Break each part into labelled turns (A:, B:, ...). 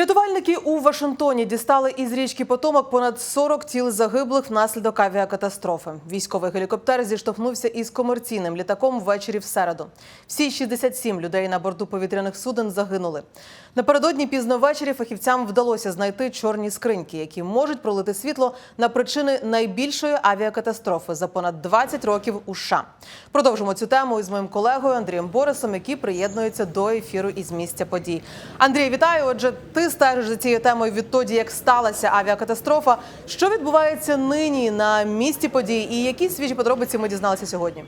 A: Рятувальники у Вашингтоні дістали із річки Потомак понад 40 тіл загиблих внаслідок авіакатастрофи. Військовий гелікоптер зіштовхнувся із комерційним літаком ввечері в середу. Всі 67 людей на борту повітряних суден загинули. Напередодні пізно ввечері фахівцям вдалося знайти чорні скриньки, які можуть пролити світло на причини найбільшої авіакатастрофи за понад 20 років у США. Продовжимо цю тему із моїм колегою Андрієм Борисом, який приєднується до ефіру із місця подій. Андрій, вітаю. Отже, ти стежиш за цією темою відтоді, як сталася авіакатастрофа. Що відбувається нині на місці подій, і які свіжі подробиці ми дізналися сьогодні?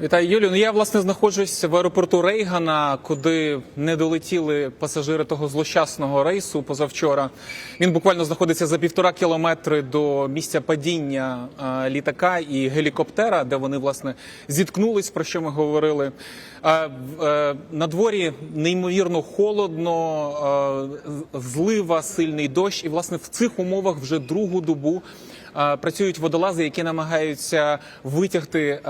B: Вітаю, Юлію. Ну я власне знаходжусь в аеропорту Рейгана, куди не долетіли пасажири того злощасного рейсу позавчора. Він буквально знаходиться за півтора кілометри до місця падіння літака і гелікоптера, де вони власне зіткнулись, про що ми говорили. В- е, на дворі неймовірно холодно, злива, сильний дощ, і власне в цих умовах вже другу добу. Працюють водолази, які намагаються витягти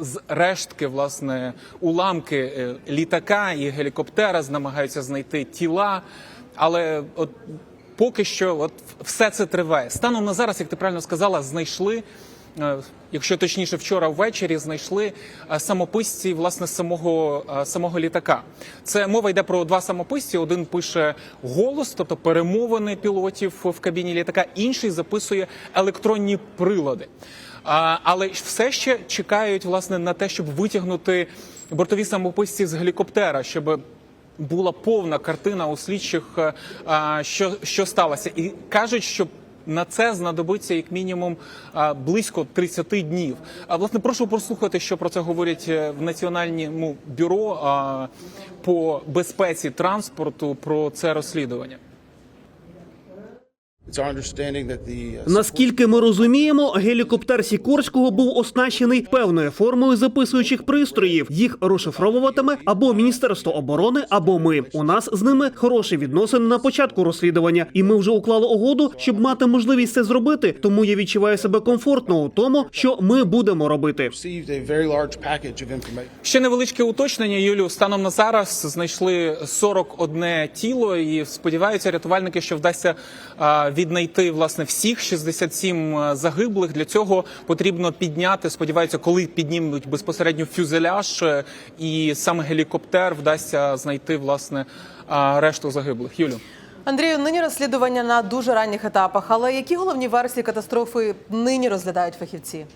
B: з рештки власне уламки е, літака і гелікоптера, намагаються знайти тіла. Але от поки що, от все це триває. Станом на зараз, як ти правильно сказала, знайшли. Е, Якщо точніше, вчора ввечері знайшли е, самописці власне самого е, самого літака. Це мова йде про два самописці. Один пише голос, тобто перемовини пілотів в кабіні літака, інший записує електронні прилади. Але все ще чекають власне на те, щоб витягнути бортові самописці з гелікоптера, щоб була повна картина у слідчих, що, що сталося, і кажуть, що. На це знадобиться як мінімум близько 30 днів. А власне прошу послухати, що про це говорять е, в національному бюро по безпеці транспорту про це розслідування.
C: Наскільки ми розуміємо, гелікоптер Сікорського був оснащений певною формою записуючих пристроїв. Їх розшифровуватиме або Міністерство оборони, або ми. У нас з ними хороші відносини на початку розслідування, і ми вже уклали угоду, щоб мати можливість це зробити. Тому я відчуваю себе комфортно у тому, що ми будемо робити.
D: received a very large package of information.
B: Ще невеличке уточнення, Юлю. Станом на зараз знайшли 41 тіло, і сподіваються рятувальники, що вдасться а, віднайти власне всіх 67 загиблих. Для цього потрібно підняти. Сподіваються, коли піднімуть безпосередньо фюзеляж е, і саме гелікоптер вдасться знайти власне решту загиблих. Юлю.
A: Андрію, нині розслідування на дуже ранніх етапах. Але які головні версії катастрофи нині розглядають фахівці?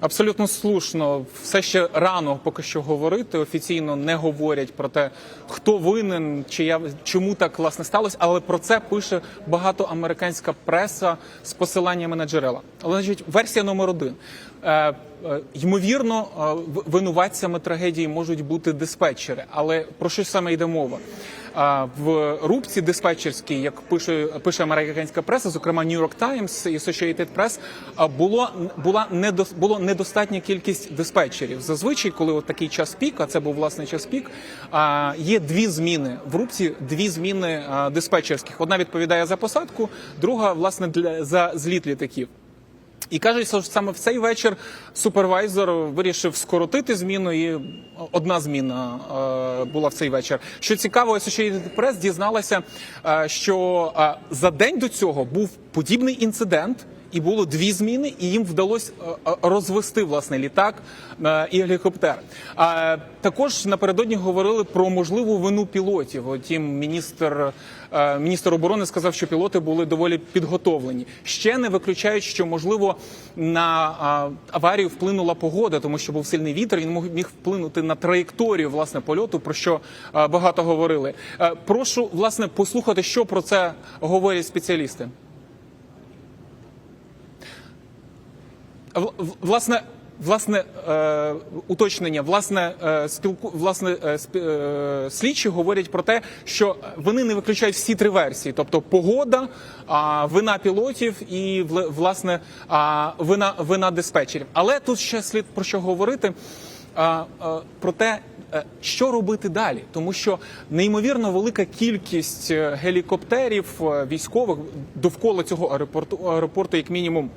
B: Абсолютно слушно, все ще рано поки що говорити. Офіційно не говорять про те, хто винен, чи я чому так власне сталося, але про це пише багато американська преса з посиланнями на джерела. Але значить, версія номер один. Е, е, ймовірно, е, винуватцями трагедії можуть бути диспетчери. Але про що саме йде мова? В рубці диспетчерській, як пише пише американська преса, зокрема New York Times і Associated Press, було була недос, було недостатня кількість диспетчерів. Зазвичай, коли от такий час пік, а це був власне час пік, є дві зміни в рубці, дві зміни диспетчерських. Одна відповідає за посадку, друга власне для за зліт літаків. І кажуть, що саме в цей вечір супервайзер вирішив скоротити зміну, і одна зміна е, була в цей вечір. Що цікаво, Associated Press дізналася, е, що е, за день до цього був подібний інцидент. І було дві зміни, і їм вдалося е, е, розвести власне літак е, і гелікоптер. А також напередодні говорили про можливу вину пілотів. Утім, міністр міністр оборони сказав, що пілоти були доволі підготовлені. Ще не виключають, що можливо на аварію вплинула погода, тому що був сильний вітер. Він міг вплинути на траєкторію власне польоту, про що багато говорили. Прошу власне послухати, що про це говорять спеціалісти. В- в- Власне, власне е, уточнення, власне, е, спілку, власне, е, е, слідчі говорять про те, що вони не виключають всі три версії, тобто погода, вина пілотів і власне вина, вина диспетчерів. Але тут ще слід про що говорити. а, Про те, е, що робити далі, тому що неймовірно велика кількість е, гелікоптерів е, військових довкола цього аеропорту, аеропорту як мінімум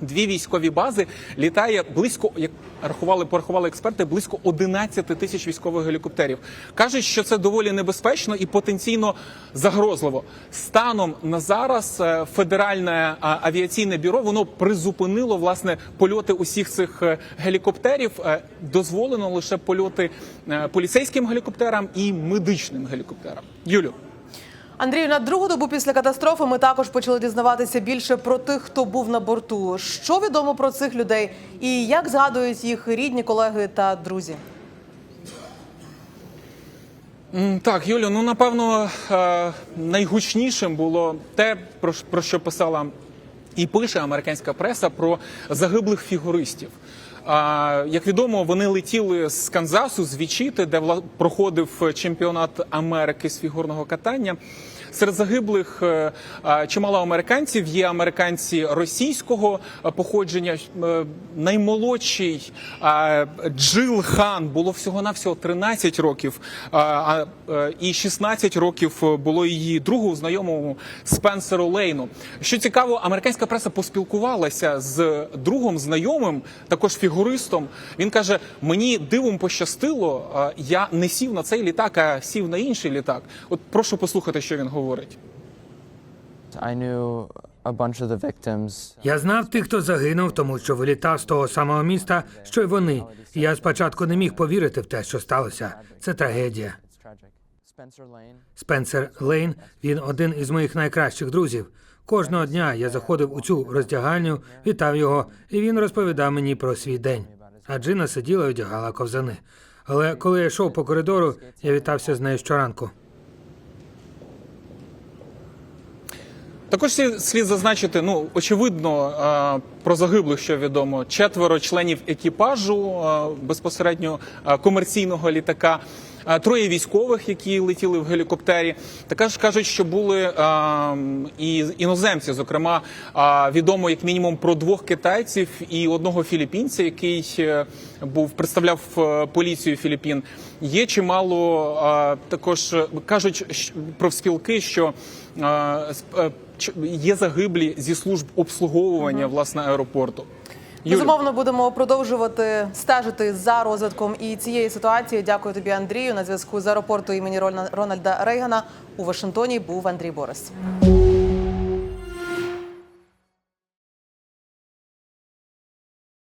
B: Дві військові бази літає близько, як рахували, порахували експерти, близько 11 тисяч військових гелікоптерів. Кажуть, що це доволі небезпечно і потенційно загрозливо. Станом на зараз е, федеральне авіаційне бюро воно призупинило власне польоти усіх цих е, гелікоптерів. Е, Дозволено лише польоти поліцейським гелікоптерам і медичним гелікоптерам. Юлю.
A: Андрію, на другу добу після катастрофи ми також почали дізнаватися більше про тих, хто був на борту. Що відомо про цих людей і як згадують їх рідні, колеги та друзі?
B: Так, Юлю, ну напевно е, найгучнішим було те, про що писала і пише американська преса про загиблих фігуристів. Як відомо, вони летіли з Канзасу, з Вічіти, де проходив чемпіонат Америки з фігурного катання. Серед загиблих е, е, чимало американців. Є американці російського е, походження. Наймолодший Джил Хан було всього навсього 13 років, і 16 років було її другу знайомому Спенсеру Лейну. Що цікаво, американська преса поспілкувалася з другом знайомим, також фігуристом. Він каже: мені дивом пощастило, я не сів на цей літак, а сів на інший літак. От прошу послухати, що він говорить.
E: I knew a bunch of the victims.
F: Я знав тих, хто загинув, тому що вилітав з того самого міста, що й вони. Я спочатку не міг повірити в те, що сталося. Це трагедія. Спенсер Лейн, він один із моїх найкращих друзів. Кожного дня я заходив у цю роздягальню, вітав його, і він розповідав мені про свій день. А Джина сиділа і одягала ковзани. Але коли я йшов по коридору, я вітався з нею щоранку.
B: Також слід- зазначити, ну очевидно, е, про загиблих, що відомо, четверо членів екіпажу е, безпосередньо е, комерційного літака. Троє військових, які летіли в гелікоптері, також кажуть, що були і іноземці. Зокрема, відомо як мінімум про двох китайців і одного філіппінця, який був представляв поліцію Філіппін. Є чимало також кажуть про спілки, що є загиблі зі служб обслуговування власне аеропорту. Юлю.
A: Безумовно, будемо продовжувати стежити за розвитком і цієї ситуації. Дякую тобі, Андрію. На зв'язку з аеропорту імені Рона- Рональда Рейгана у Вашингтоні був Андрій Борис.